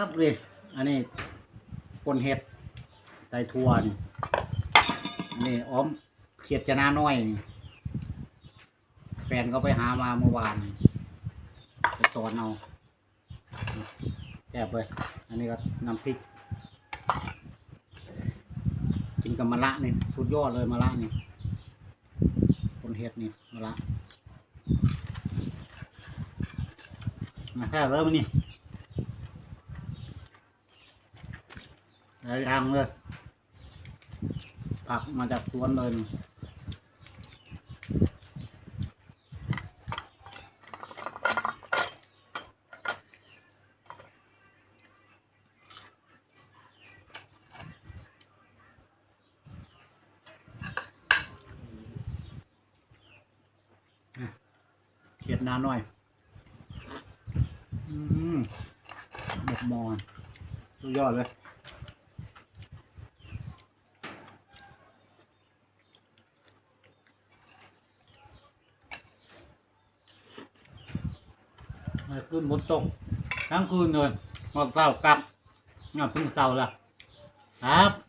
ครับเลยอันนี้ปนเห็ดใส่ถั่วนอันนี้อ้อมเขียดจะนาน้อยนี่แฟนก็ไปหามาเมื่อวานไปสอนเอาแอบเลย อันนี้ก็น้ำพริก กินกับมะระนี่สุดยอดเลยมะระนี่คนเห็ดนี่มะระมาแค่เริ่มนี่างเลยผักมาจากสวนเลยเขียดนานหน่อย อืมหมกมอนสุดยอดเลย เมื่อคืนฝนตกทั้งคืนเลยมาเศร้ากลับงานพึ่งเศร้าละครับ